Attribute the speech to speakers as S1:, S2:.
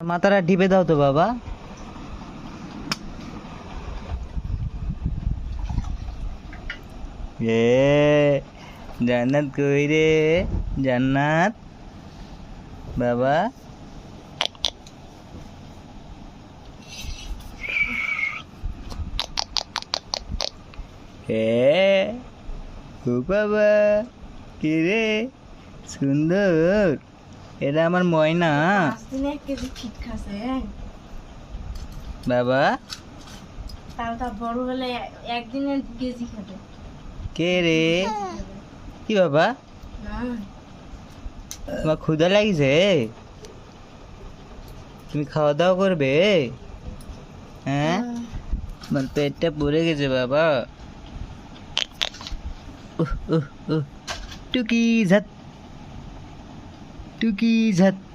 S1: মাথাটা টিপে দাও তো বাবা এ জান্নাত কই রে জান্নাত বাবা এ ও বাবা কে রে সুন্দর এটা আমার ময়না।
S2: হ্যাঁ।
S1: বাবা।
S2: বড় হলে একদিনে কেজি খাবে।
S1: কে রে? কি বাবা? তোমার ক্ষুধা লাগিছে? তুমি খাওয়া দাওয়া করবে? হ্যাঁ? আমার পেটটা পড়ে গেছে বাবা। উহ, উহ, উহ। টুকি ঝাত। टुकी हत